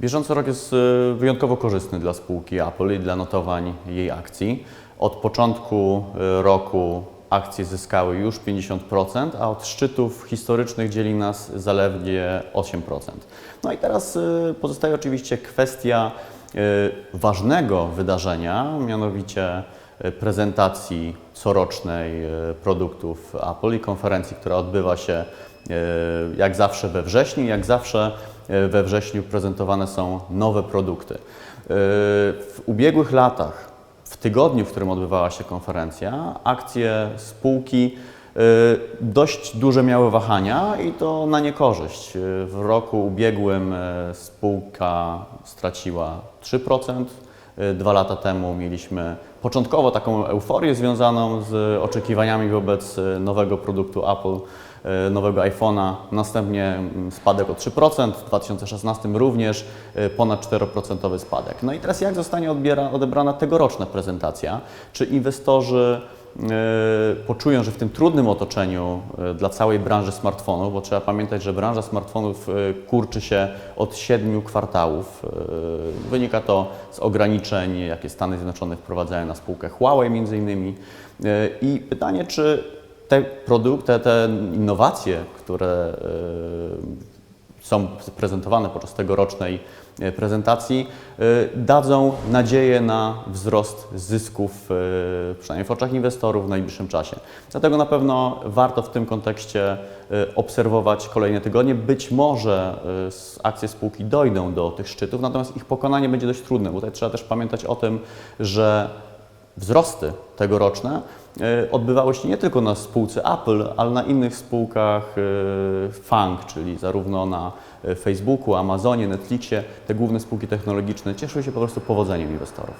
Bieżący rok jest y, wyjątkowo korzystny dla spółki Apple i dla notowań jej akcji. Od początku y, roku akcje zyskały już 50%, a od szczytów historycznych dzieli nas zaledwie 8%. No i teraz y, pozostaje oczywiście kwestia ważnego wydarzenia, mianowicie prezentacji corocznej produktów Apple i konferencji, która odbywa się jak zawsze we wrześniu. Jak zawsze we wrześniu prezentowane są nowe produkty. Y, W ubiegłych latach, w tygodniu, w którym odbywała się konferencja, akcje spółki y, dość duże miały wahania i to na niekorzyść. W roku ubiegłym spółka straciła 3%. Y, Dwa lata temu mieliśmy początkowo taką euforię związaną z oczekiwaniami wobec y, nowego produktu Apple, y, nowego iPhone'a. Następnie mm, spadek o 3%, w 2016 również ponad 4% spadek. No i teraz jak zostanie odbiera, odebrana tegoroczna prezentacja? Czy inwestorzy poczują, że w tym trudnym otoczeniu y, dla całej branży smartfonów, bo trzeba pamiętać, że branża smartfonów y, kurczy się od siedmiu kwartałów. Wynika to z ograniczeń, jakie Stany Zjednoczone wprowadzają na spółkę Huawei między innymi. I pytanie, czy te produkty, te, innowacje, które są prezentowane podczas tegorocznej e, prezentacji, y, dadzą nadzieję na wzrost zysków, y, przynajmniej w oczach inwestorów w najbliższym czasie. Dlatego na pewno warto w tym kontekście obserwować kolejne tygodnie. Być może akcje spółki dojdą do tych szczytów, natomiast ich pokonanie będzie dość trudne. Bo Tutaj trzeba też pamiętać o tym, że wzrosty tegoroczne y, odbywały się nie tylko na spółce Apple, ale na innych spółkach y, FANG, czyli zarówno na y, Facebooku, Amazonie, Netflixie. Te główne spółki technologiczne cieszyły się po prostu powodzeniem inwestorów.